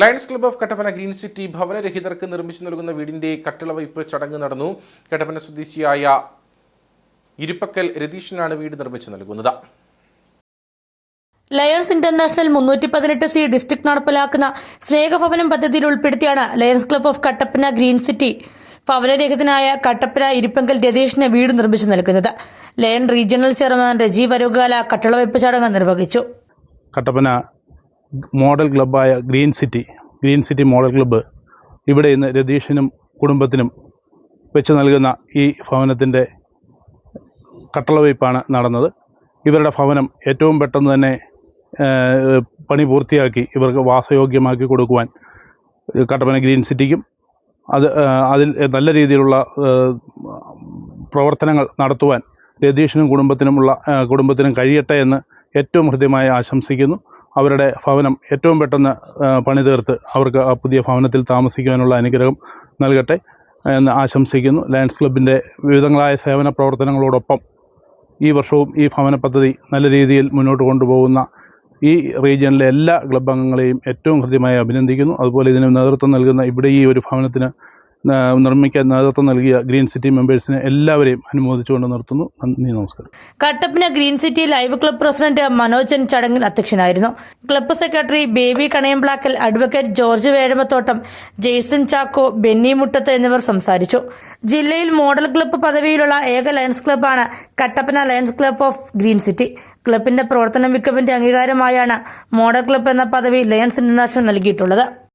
Lions club of Kattappana green city ഭവനരഹിതർക്ക് നിർമ്മിച്ചു നൽകുന്ന വീടിന്റെ കട്ടിളവയ്പ് ചടങ്ങ് നടന്നു. കട്ടപ്പന സ്വദേശിയായ ഇരുപ്പക്കൽ രതീഷിനാണ് വീട് നിർമ്മിച്ചു നൽകുന്നത്. ലയൺസ് ഇന്റർനാഷണൽ മുന്നൂറ്റി പതിനെട്ട് സി ഡിസ്ട്രിക്ട് നടപ്പിലാക്കുന്ന സ്നേഹഭവനം പദ്ധതിയിൽ ഉൾപ്പെടുത്തിയാണ് Lions club of Kattappana green city. ഭവനരഹിതനായ Kattappana Irippankal രതീഷിന് വീട് നിർമ്മിച്ചു നൽകുന്നത്. Lion regional chairman Rajeev Varukala കട്ടിളവയ്പ് ചടങ്ങ് നിർവഹിച്ചു. കട്ടപ്പന മോഡൽ ക്ലബ്ബായ green city green city model club. ഇവിടെ ഇന്ന് രതീഷിനും കുടുംബത്തിനും വെച്ച് നൽകുന്ന ഈ ഭവനത്തിന്റെ കട്ടളവയ്പ്പാണ് നടന്നത്. ഇവരുടെ ഭവനം ഏറ്റവും പെട്ടെന്ന് തന്നെ പണി പൂർത്തിയാക്കി ഇവർക്ക് വാസയോഗ്യമാക്കി കൊടുക്കുവാൻ കട്ടപ്പന ഗ്രീൻ സിറ്റിക്കും അത് അതിൽ നല്ല രീതിയിലുള്ള പ്രവർത്തനങ്ങൾ നടത്തുവാൻ രതീഷിനും കുടുംബത്തിനുമുള്ള കുടുംബത്തിനും കഴിയട്ടെ എന്ന് ഏറ്റവും ഹൃദ്യമായി ആശംസിക്കുന്നു. അവരുടെ ഭവനം ഏറ്റവും പെട്ടെന്ന് പണി തീർത്ത് അവർക്ക് ആ പുതിയ ഭവനത്തിൽ താമസിക്കുവാനുള്ള അനുഗ്രഹം നൽകട്ടെ എന്ന് ആശംസിക്കുന്നു. ലയൺസ് ക്ലബിന്റെ വിവിധങ്ങളായ സേവന പ്രവർത്തനങ്ങളോടൊപ്പം ഈ വർഷവും ഈ ഭവന പദ്ധതി നല്ല രീതിയിൽ മുന്നോട്ട് കൊണ്ടുപോകുന്ന ഈ റീജിയനിലെ എല്ലാ ക്ലബ് അംഗങ്ങളെയും ഏറ്റവും ഹൃദ്യമായി അഭിനന്ദിക്കുന്നു. അതുപോലെ ഇതിന് നേതൃത്വം നൽകുന്ന ഇവിടെ ഈ ഒരു ഭവനത്തിന് നിർമ്മിക്കാൻ നേതൃത്വം നൽകിയ ഗ്രീൻ സിറ്റി മെമ്പേഴ്സിനെ എല്ലാവരെയും അനുമോദിച്ചുകൊണ്ട് നിർത്തുന്നു. നന്ദി നമസ്കാരം. Kattappana green city live club president Manojan ചടങ്ങിൽ അധ്യക്ഷനായിരുന്നു. Club secretary Baby Kanayamplackal advocate George Vezhamathottam Jaison Chacko Benny Muttath എന്നിവർ സംസാരിച്ചു. ജില്ലയിൽ മോഡൽ ക്ലബ്ബ് പദവിയിലുള്ള ഏക lions ക്ലബ്ബാണ് Kattappana Lions club of green city. ക്ലബിന്റെ പ്രവർത്തന മികവിന്റെ അംഗീകാരമായാണ് മോഡൽ ക്ലബ്ബ് എന്ന പദവി ലയൺസ് ഇന്റർനാഷണൽ നൽകിയിട്ടുള്ളത്.